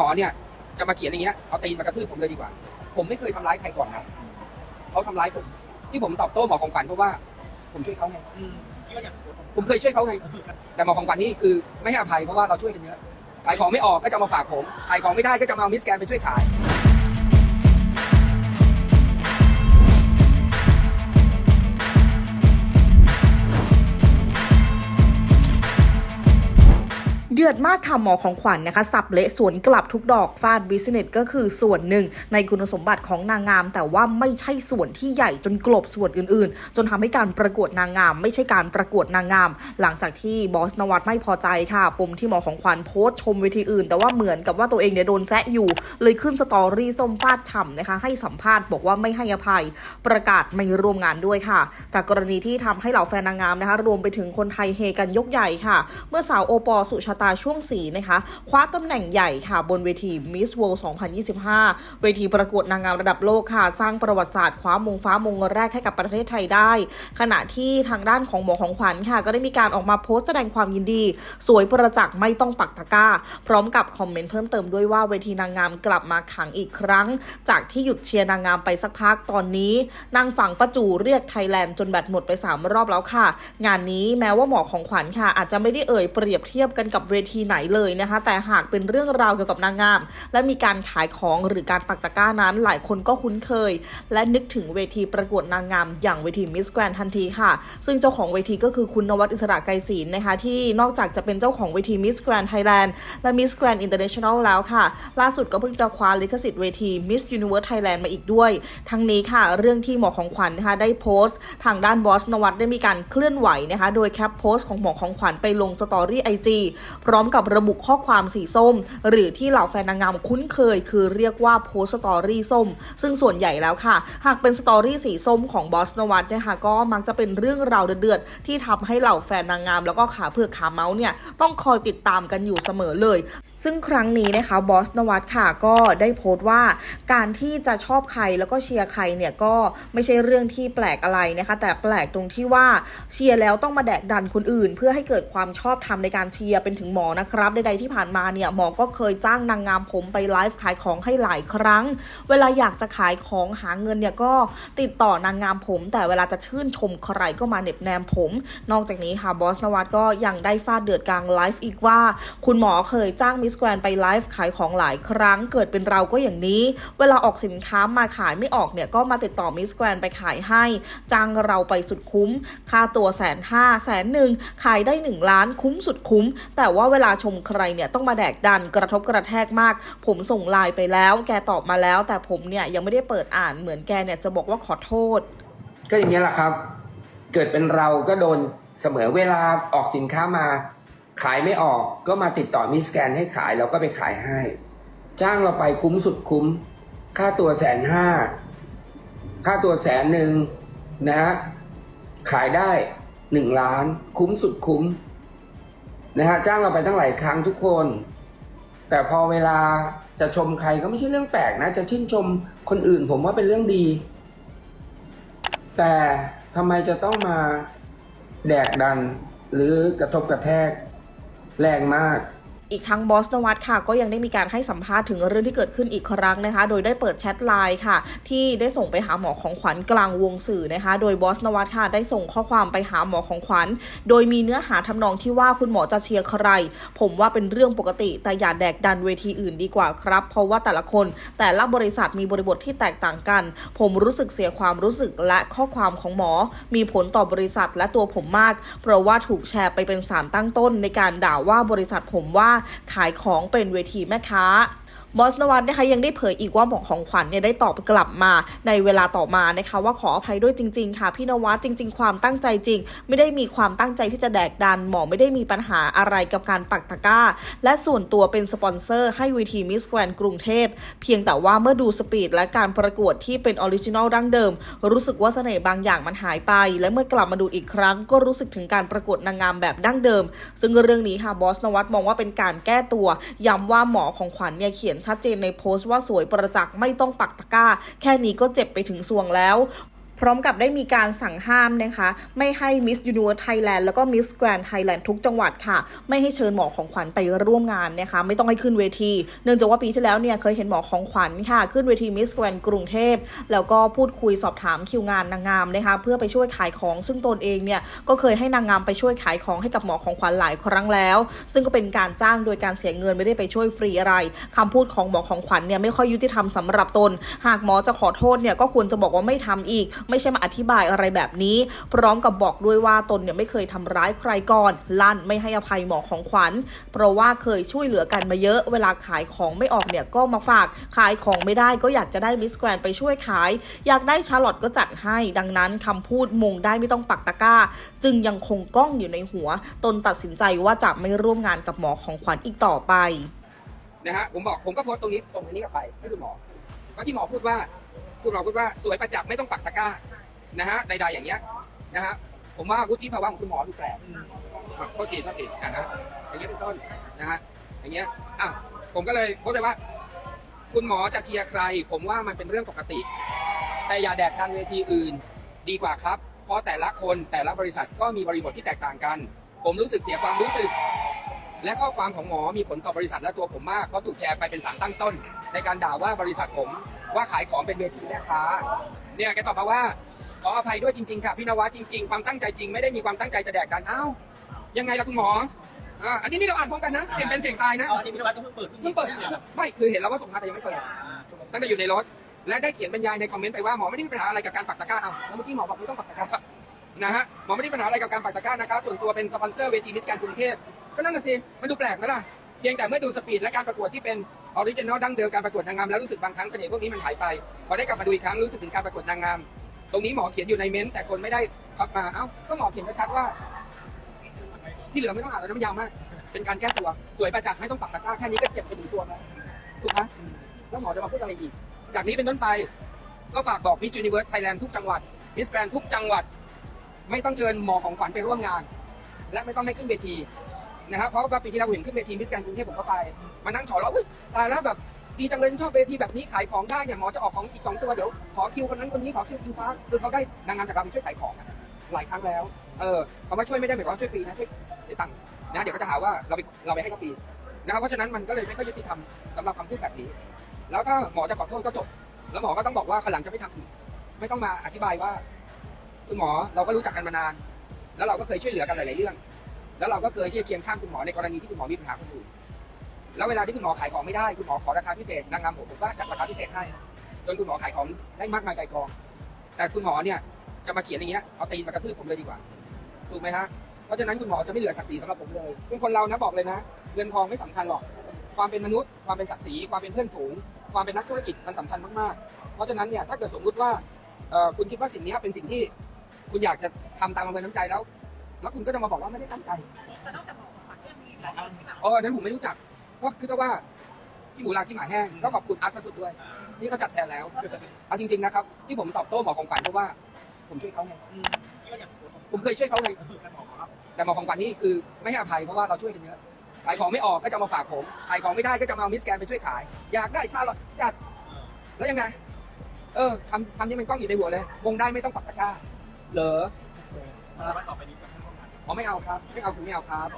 มอเนี่ยจะมาเขียนอย่างเงี้ยเอาตีนมากระทืบผมเลยดีกว่า ผมไม่เคยทำร้ายใครก่อนนะเขาทำร้ายผม ที่ผมตอบโต้หมอของขวัญเพราะว่าผมช่วยเขาไงอืมคิดว่าอย่างโพสต์ของผมเคยช่วยเขาไงแต่หมอของขวัญนี่คือไม่ให้อภัยเพราะว่าเราช่วยกันเยอะขายของไม่ออกก็จะเอามาฝากผมขายของไม่ได้ก็จะมาเอามิสแกนไปช่วยขาย ดือดมากค่ะหมอของขวัญนนะคะ สับเละสวนกลับทุกดอกฟาดบิสเนสก็คือส่วนหนึ่งในคุณสมบัติของนางงาม แต่ว่าไม่ใช่ส่วนที่ใหญ่จนกลบส่วนอื่นๆ จนทำให้การประกวดนางงาม ไม่ใช่การประกวดนางงาม หลังจากที่บอสนวัตไม่พอใจค่ะ ปมที่หมอของขวัญโพสต์ชมเวทีอื่น แต่ว่าเหมือนกับว่าตัวเองเนี่ยโดนแซะอยู่ เลยขึ้นสตอรี่ส้มฟาดฉ่ำนะคะ ให้สัมภาษณ์บอกว่าไม่ให้อภัยประกาศไม่ร่วมงานด้วยค่ะ จากกรณีที่ทำให้เหล่าแฟนนางงามนะคะรวมไปถึงคนไทยเฮกันยกใหญ่ค่ะ เมื่อสาวโอปอลสุชาตาช่วงสีนะคะ คว้าตำแหน่งใหญ่ค่ะบนเวที Miss World 2025 เวทีประกวดนางงามระดับโลกค่ะ สร้างประวัติศาสตร์คว้ามงฟ้ามงแรกให้กับประเทศไทยได้ ขณะที่ทางด้านของหมอของขวัญค่ะ ก็ได้มีการออกมาโพสต์แสดงความยินดี สวยประจักษ์ไม่ต้องปักตะกร้า พร้อมกับคอมเมนต์เพิ่มเติมด้วยว่าเวทีนางงามกลับมาขังอีกครั้ง จากที่หยุดเชียร์นางงามไปสักพักตอนนี้นางฝั่งประจูเรียกไทยแลนด์จนแบตหมดไป 3 รอบแล้วค่ะ งานนี้แม้ว่าหมอของขวัญค่ะ อาจจะไม่ได้เอ่ยเปรียบเทียบกันกับเวทีไหนเลยนะคะ แต่หากเป็นเรื่องราวเกี่ยวกับนางงาม และมีการขายของหรือการปักตะกร้านั้น หลายคนก็คุ้นเคย และนึกถึงเวทีประกวดนางงาม อย่างเวทีมิสแกรนทันทีค่ะ ซึ่งเจ้าของเวทีก็คือคุณนวัดอิสระไกรศิลนะคะ ที่นอกจากจะเป็นเจ้าของเวทีมิสแกรนไทยแลนด์และมิสแกรนอินเตอร์เนชั่นแนลแล้วค่ะ ล่าสุดก็เพิ่งจะคว้าลิขสิทธิ์เวทีมิสยูนิเวิร์สไทยแลนด์มาอีกด้วย ทั้งนี้ค่ะ เรื่องที่หมอของขวัญนะคะได้โพสต์ ทางด้านบอสนวัตได้มีการเคลื่อนไหวนะคะ โดยแคปโพสต์ของหมอของขวัญไปลงสตอรี่ไอจีพร้อมกับระบุข้อความสีส้ม หรือที่เหล่าแฟนนางงามคุ้นเคย คือเรียกว่าโพสต์สตอรี่ส้ม ซึ่งส่วนใหญ่แล้วค่ะ หากเป็นสตอรี่สีส้มของบอสนวัตนะคะก็มักจะเป็นเรื่องราวเดือดๆที่ทำให้เหล่าแฟนนางงาม แล้วก็ขาเผือกขาเมาส์เนี่ยต้องคอยติดตามกันอยู่เสมอเลย ซึ่งครั้งนี้นะคะบอสนวัตค่ะก็ได้โพสต์ว่าการที่จะชอบใครแล้วก็เชียร์ใครเนี่ยก็ไม่ใช่เรื่องที่แปลกอะไรนะคะ แต่แปลกตรงที่ว่าเชียร์แล้วต้องมาแดกดันคนอื่น เพื่อให้เกิดความชอบธรรมในการเชียร์เป็นถึงหมอนะครับใดๆที่ผ่านมาเนี่ยหมอก็เคยจ้างนางงามผมไปไลฟ์ขายของให้หลายครั้ง เวลาอยากจะขายของหาเงินเนี่ยก็ติดต่อนางงามผม แต่เวลาจะชื่นชมใครก็มาเน็บแนมผม นอกจากนี้ค่ะบอสนวัตก็ยังได้ฟาดเดือดกลางไลฟ์อีกว่า คุณหมอเคยจ้างมิสแกรนไปไลฟ์ขายของหลายครั้ง เกิดเป็นเราก็อย่างนี้ เวลาออกสินค้ามาขายไม่ออกเนี่ยก็มาติดต่อมิสแกรนไปขายให้ จ้างเราไปสุดคุ้ม ค่าตัวแสนห้าแสนหนึ่งขายได้ 1 ล้านคุ้มสุดคุ้ม แต่ว่าเวลาชมใครเนี่ยต้องมาแดกดันกระทบกระแทกมาก ผมส่งไลน์ไปแล้ว แกตอบมาแล้ว แต่ผมเนี่ยยังไม่ได้เปิดอ่านเหมือนแกเนี่ยจะบอกว่าขอโทษ ก็อย่างนี้แหละครับ เกิดเป็นเราก็โดนเสมอเวลาออกสินค้ามา ขายไม่ออกก็มาติดต่อมิสแกนให้ขายเราก็ไปขายให้ จ้างเราไปคุ้มสุดคุ้ม ค่าตัวแสนห้าค่าตัวแสนหนึ่งนะฮะขายได้หนึ่งล้าน คุ้มสุดคุ้มนะฮะจ้างเราไปตั้งหลายครั้งทุกคน แต่พอเวลาจะชมใครก็ไม่ใช่เรื่องแปลกนะ จะชื่นชมคนอื่นผมว่าเป็นเรื่องดี แต่ทำไมจะต้องมาแดกดันหรือกระทบกระแทก แรงมาก อีกทั้งบอสนวัตค่ะ ก็ยังได้มีการให้สัมภาษณ์ถึงเรื่องที่เกิดขึ้นอีกครั้งนะคะ โดยได้เปิดแชทไลน์ค่ะ ที่ได้ส่งไปหาหมอของขวัญกลางวงสื่อนะคะ โดยบอสนวัตค่ะได้ส่งข้อความไปหาหมอของขวัญ โดยมีเนื้อหาทำนองที่ว่าคุณหมอจะเชียร์ใคร ผมว่าเป็นเรื่องปกติ แต่อย่าแดกดันเวทีอื่นดีกว่าครับ เพราะว่าแต่ละคน แต่ละบริษัทมีบริบทที่แตกต่างกัน ผมรู้สึกเสียความรู้สึกและข้อความของหมอ มีผลต่อบริษัทและตัวผมมาก เพราะว่าถูกแชร์ไปเป็นสารตั้งต้นในการด่าว่าบริษัทผมว่าขายของเป็นเวทีแม่ค้า บอสนวัตนะคะยังได้เผยอีกว่าหมอของขวัญเนี่ยได้ตอบกลับมาในเวลาต่อมานะคะว่าขออภัยด้วยจริง ๆ ค่ะพี่นวัดจริง ๆ ความตั้งใจจริง ไม่ได้มีความตั้งใจที่จะแดกดัน หมอไม่ได้มีปัญหาอะไรกับการปักตะกร้า และส่วนตัวเป็นสปอนเซอร์ให้เวทีมิสแกรนกรุงเทพ เพียงแต่ว่าเมื่อดูสปีดและการประกวดที่เป็นออริจินอลดั้งเดิม รู้สึกว่าเสน่ห์บางอย่างมันหายไป และเมื่อกลับมาดูอีกครั้ง ก็รู้สึกถึงการประกวดนางงามแบบดั้งเดิม ซึ่งเรื่องนี้ค่ะบอสนวัตมองว่าเป็นการแก้ตัวย้ำว่าหมอของขวัญเนี่ยเขียนชัดเจนในโพสต์ว่าสวยประจักษ์ไม่ต้องปักตะกร้า แค่นี้ก็เจ็บไปถึงสวงแล้ว พร้อมกับได้มีการสั่งห้ามนะคะ ไม่ให้ Miss Universe Thailand แล้วก็ Miss Grand Thailand ทุกจังหวัดค่ะ ไม่ให้เชิญหมอของขวัญไปร่วมงานนะคะ ไม่ต้องให้ขึ้นเวที เนื่องจากว่าปีที่แล้วเนี่ยเคยเห็นหมอของขวัญค่ะ ขึ้นเวที Miss Grand กรุงเทพ แล้วก็พูดคุยสอบถามคิวงานนางงามนะคะเพื่อไปช่วยขายของซึ่งตนเองเนี่ยก็เคยให้นางงามไปช่วยขายของให้กับหมอของขวัญหลายครั้งแล้ว ซึ่งก็เป็นการจ้างโดยการเสียเงินไม่ได้ไปช่วยฟรีอะไรคำพูดของหมอของขวัญเนี่ยไม่ค่อยยุติธรรมสำหรับตน หากหมอจะขอโทษเนี่ยก็ควรจะบอกว่าไม่ทำอีกไม่ใช่มาอธิบายอะไรแบบนี้ พร้อมกับบอกด้วยว่าตนเนี่ยไม่เคยทำร้ายใครก่อน ลั่นไม่ให้อภัยหมอของขวัญ เพราะว่าเคยช่วยเหลือกันมาเยอะ เวลาขายของไม่ออกเนี่ยก็มาฝาก ขายของไม่ได้ก็อยากจะได้มิสแกรนไปช่วยขาย อยากได้ชาร์ลอตก็จัดให้ ดังนั้นคำพูดมงได้ไม่ต้องปักตะกร้า จึงยังคงก้องอยู่ในหัว ตนตัดสินใจว่าจะไม่ร่วมงานกับหมอของขวัญอีกต่อไปนะฮะผมบอกผมก็โพสต์ตรงนี้ส่งตรงนี้กลับไปให้คุณหมอว่าที่หมอพูดว่า คุณหมอพูดว่าสวยประจักษ์ไม่ต้องปักตะกร้านะฮะใดๆอย่างเงี้ยนะฮะผมว่าวุฒิภาวะของคุณหมอดูแปลกอะโทษทีโทษทีอะนะอย่างเงี้ยเป็นต้นนะฮะอย่างเงี้ยอะผมก็เลยพสต์ไปว่า คุณหมอจะเชียร์ใคร ผมว่ามันเป็นเรื่องปกติ แต่อย่าแดกดันเวทีอื่น ดีกว่าครับ เพราะแต่ละคนแต่ละบริษัทก็มีบริบทที่แตกต่างกัน ผมรู้สึกเสียความรู้สึก และข้อความของหมอมีผลต่อบริษัทและตัวผมมากเพราะถูกแชร์ไปเป็นสารตั้งต้น ในการด่าว่าบริษัทผม ว่าขายของเป็นเวทีแม่ค้าเนี่ยแกตอบมาว่าขออภัยด้วยจริงๆค่ะพี่นวัดจริงๆความตั้งใจจริงไม่ได้มีความตั้งใจจะแดกดันอ้าวยังไงล่ะคุณหมออ่าอันนี้นี่เราอ่านพร้อมกันนะเสียงเป็นเสียงตายนะอ๋ออันนี้พี่นวัดก็เพิ่งเปิดเพิ่งเปิดไม่คือเห็นแล้วว่าส่งมาแต่ยังไม่เปิดตั้งแต่อยู่ในรถและได้เขียนบรรยายในคอมเมนต์ไปว่าหมอไม่ได้มีปัญหาอะไรกับการปักตะกร้าเอาแล้วเมื่อกี้หมอบอกไม่ต้องปักตะกร้านะฮะหมอไม่ได้มีปัญหาอะไรกับการปักตะกร้านะครับส่วนตัวเป็นสปอนเซอร์เวทีมิสแกรนด์กรุงเทพก็นั่นน่ะสิมันดูแปลกไหมล่ะเพียงแต่เมื่อดูสปีดและการประกวดที่เป็น ออริจินอลดั้งเดิมการประกวดนางงามแล้วรู้สึกบางครั้งเสน่ห์พวกนี้มันหายไป พอได้กลับมาดูอีกครั้งรู้สึกถึงการประกวดนางงาม ตรงนี้หมอเขียนอยู่ในเม้นต์แต่คนไม่ได้ขับมา เอ้า ก็หมอเขียนชัดว่า ที่เหลือไม่ต้องอ่านแล้วน้ำยาวมาก เป็นการแก้ตัว สวยประจักษ์ไม่ต้องปักตะกร้าแค่นี้ก็เจ็บไปถึงตัวแล้วถูกไหมแล้วหมอจะมาพูดอะไรอีก จากนี้เป็นต้นไป ก็ฝากบอก Miss Universe Thailand ทุกจังหวัด Miss Grand ทุกจังหวัด ไม่ต้องเชิญหมอของขวัญไปร่วมงาน และไม่ต้องให้ขึ้นเวที นะครับเพราะว่าปีที่เราเห็นขึ้นเวที Miss Grand กรุงเทพผมก็ไปมานั่งฉอแล้วอุ๊ยตายแล้วแบบดีจังเลยชอบเวทีแบบนี้ขายของได้เนี่ยหมอจะออกของอีกสองตัวเดี๋ยวขอคิวคนนั้นคนนี้ขอคิวคิวฟ้าคือเขาได้นางงามจากเราช่วยขายของอะหลายครั้งแล้วเออคำว่าช่วยไม่ได้หมายความว่าช่วยฟรีนะช่วยเสียตังค์นะเดี๋ยวก็จะหาว่าเราไปเราไปให้เขาฟรีนะครับเพราะฉะนั้นมันก็เลยไม่ค่อยยุติธรรมสำหรับคำพูดแบบนี้ แล้วถ้าหมอจะขอโทษก็จบ แล้วหมอก็ต้องบอกว่าขนหลังจะไม่ทำอีกไม่ต้องมาอธิบายว่า คุณหมอเราก็รู้จักกันมานาน แล้วเราก็เคยช่วยเหลือกันหลาย ๆ เรื่อง แล้วเราก็เคยที่จะเคียงข้างคุณหมอในกรณีที่คุณหมอมีปัญหาคนอื่น แล้วเวลาที่คุณหมอขายของไม่ได้ คุณหมอขอราคาพิเศษนางงามผมผมก็จัดราคาพิเศษให้จนคุณหมอขายของได้มากมายไกลกอง แต่คุณหมอเนี่ยจะมาเขียนอย่างเงี้ยเอาตีนมากระทืบผมเลยดีกว่า ถูกไหมฮะ เพราะฉะนั้นคุณหมอจะไม่เหลือศักดิ์ศรีสำหรับผมเลยเป็นคนเรานะบอกเลยนะ เงินทองไม่สำคัญหรอก ความเป็นมนุษย์ ความเป็นศักดิ์ศรี ความเป็นเพื่อนฝูง ความเป็นนักธุรกิจมันสำคัญมากๆ เพราะฉะนั้นเนี่ยถ้าเกิดสมมุติว่าคุณคิดว่าสิ่งนี้เป็นสิ่งที่คุณอยากจะทำตามอำเภอน้ำใจแล้ว แล้วคุณก็จะมาบอกว่าไม่ได้ตั้งใจแต่นอกจากหมอของขวัญก็ยังมีหลายคนที่แบบเออนั้นผมไม่รู้จัก ก็คือถ้าว่าพี่หมูลาที่หมาแห้งก็ขอบคุณอาร์ตพระสุดด้วยที่เขาจัดแทนแล้วเอาจริง ๆนะครับ ที่ผมตอบโต้หมอของขวัญเพราะว่า ผมช่วยเขาไงที่ว่าอย่างผมผมเคยช่วยเขาไงเป็นหมอครับแต่หมอของขวัญนี่คือไม่ให้อภัยเพราะว่าเราช่วยกันเยอะขายของไม่ออกก็จะมาฝากผมขายของไม่ได้ก็จะมาเอามิสแกนไปช่วยขาย อยากได้ชาลอตจัดแล้วยังไง เออคำคำนี้มันกล้องอยู่ในหัวเลยวงได้ไม่ต้องปักตะกร้าเหรอแล้วต่อไปนี้จะให้ร่วมงาน อ๋อไม่เอาครับ ไม่เอาคุณไม่เอาครับ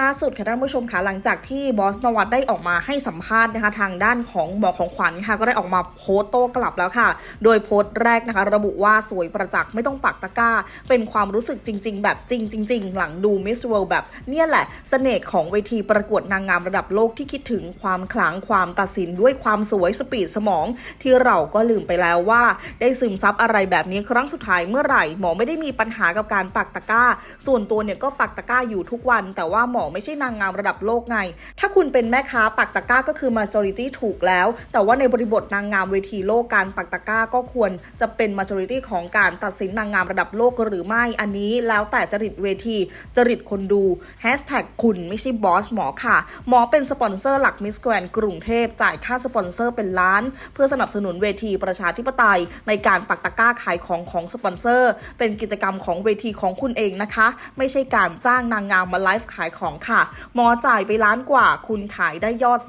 ล่าสุดค่ะท่านผู้ชมค่ะหลังจากที่บอสนวัตได้ออกมาให้สัมภาษณ์นะคะ ทางด้านของหมอของขวัญค่ะก็ได้ออกมาโพสต์โต้กลับแล้วค่ะ โดยโพสต์แรกนะคะ ระบุว่าสวยประจักษ์ไม่ต้องปักตะกร้า เป็นความรู้สึกจริง ๆ แบบจริงจริงๆ หลังดูมิสเวิลด์แบบเนี่ยแหละเสน่ห์ของเวทีประกวดนางงามระดับโลกที่คิดถึงความขลังความตัดสินด้วยความสวยสปีดสมอง ที่เราก็ลืมไปแล้วว่า ได้ซึมซับอะไรแบบนี้ครั้งสุดท้ายเมื่อไหร่หมอไม่ได้มีปัญหากับการปักตะกร้า ส่วนตัวเนี่ยก็ปักตะกร้าอยู่ทุกวัน แต่ว่าหมอไม่ใช่นางงามระดับโลกไง ถ้าคุณเป็นแม่ค้าปักตะกร้าก็คือ majority ถูกแล้ว แต่ว่าในบริบทนางงามเวทีโลกการปักตะกร้าก็ควรจะเป็น majority ของการตัดสินนางงามระดับโลกหรือไม่อันนี้แล้วแต่จริตเวทีจริตคนดู hashtag คุณไม่ใช่บอสหมอค่ะ หมอเป็นสปอนเซอร์หลักมิสแกรนกรุงเทพจ่ายค่าสปอนเซอร์เป็นล้าน เพื่อสนับสนุนเวทีประชาธิปไตย ในการปักตะกร้าขายของของสปอนเซอร์ เป็นกิจกรรมของเวทีของคุณเองนะคะ ไม่ใช่การจ้างนางงามมาไลฟ์ขายของ2 ค่ะ หมอจ่ายไปล้านกว่า คุณขายได้ยอด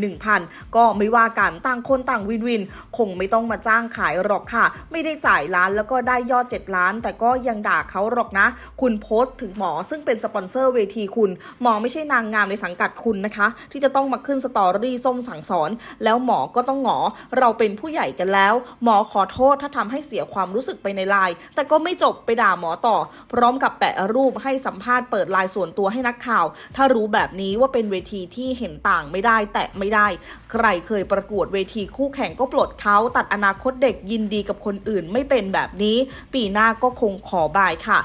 31,000 ก็ไม่ว่ากันต่างคนต่างวินวิน คงไม่ต้องมาจ้างขายหรอกค่ะ ไม่ได้จ่ายล้านแล้วก็ได้ยอด 7 ล้าน แต่ก็ยังด่าเขาหรอกนะ คุณโพสต์ถึงหมอซึ่งเป็นสปอนเซอร์เวทีคุณ หมอไม่ใช่นางงามในสังกัดคุณนะคะ ที่จะต้องมาขึ้นสตอรี่ส้มสั่งสอน แล้วหมอก็ต้องหงอ เราเป็นผู้ใหญ่กันแล้ว หมอขอโทษถ้าทำให้เสียความรู้สึกไปในไลน์แต่ก็ไม่จบไปด่าหมอต่อ พร้อมกับแปะรูปให้สัมภาษณ์เปิดไลน์ส่วนตัวให้นักข่าว ถ้ารู้แบบนี้ว่าเป็นเวทีที่เห็นต่างไม่ได้แตะไม่ได้ ใครเคยประกวดเวทีคู่แข่งก็ปลดเขาตัดอนาคตเด็กยินดีกับคนอื่นไม่เป็นแบบนี้ ปีหน้าก็คงขอบายค่ะ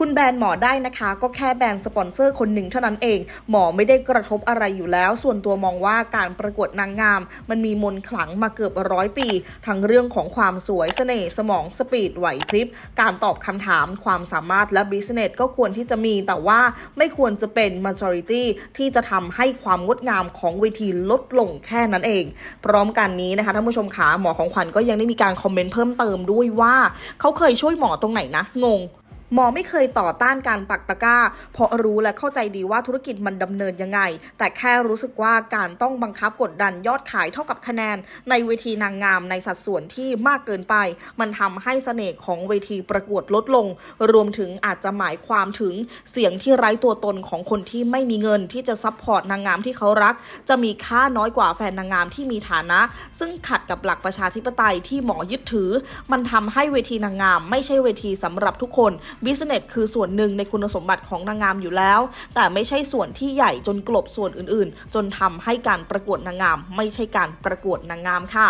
คุณแบนหมอได้นะคะ ก็แค่แบนสปอนเซอร์คนหนึ่งเท่านั้นเอง หมอไม่ได้กระทบอะไรอยู่แล้ว ส่วนตัวมองว่าการประกวดนางงาม มันมีมนขลังมาเกือบร้อยปี ทั้งเรื่องของความสวยเสน่ห์สมองสปีดไหวพริบ การตอบคำถาม ความสามารถและบิสเนสก็ควรที่จะมี แต่ว่าไม่ควรจะเป็น majority ที่จะทำให้ความงดงามของเวทีลดลงแค่นั้นเอง พร้อมกันนี้นะคะท่านผู้ชมขาหมอของขวัญก็ยังได้มีการคอมเมนต์เพิ่มเติมด้วยว่า เขาเคยช่วยหมอตรงไหนนะงง หมอไม่เคยต่อต้านการปักตะกร้า เพราะรู้และเข้าใจดีว่าธุรกิจมันดำเนินยังไง แต่แค่รู้สึกว่าการต้องบังคับกดดันยอดขายเท่ากับคะแนน ในเวทีนางงามในสัดส่วนที่มากเกินไป มันทำให้เสน่ห์ของเวทีประกวดลดลง รวมถึงอาจจะหมายความถึงเสียงที่ไร้ตัวตนของคนที่ไม่มีเงินที่จะซัพพอร์ตนางงามที่เขารัก จะมีค่าน้อยกว่าแฟนนางงามที่มีฐานะ ซึ่งขัดกับหลักประชาธิปไตยที่หมอยึดถือ มันทำให้เวทีนางงาม ไม่ใช่เวทีสำหรับทุกคนบิสเนสคือส่วนหนึ่งในคุณสมบัติของนางงามอยู่แล้ว แต่ไม่ใช่ส่วนที่ใหญ่จนกลบส่วนอื่นๆ จนทำให้การประกวดนางงาม ไม่ใช่การประกวดนางงามค่ะ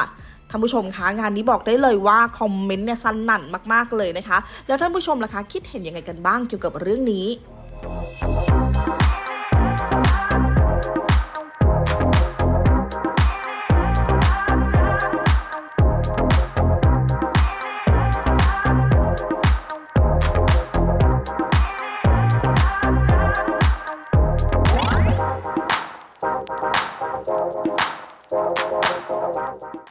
ท่านผู้ชมคะงานนี้บอกได้เลยว่าคอมเมนต์เนี่ยสนั่นมากๆเลยนะคะ แล้วท่านผู้ชมล่ะคะคิดเห็นยังไงกันบ้างเกี่ยวกับเรื่องนี้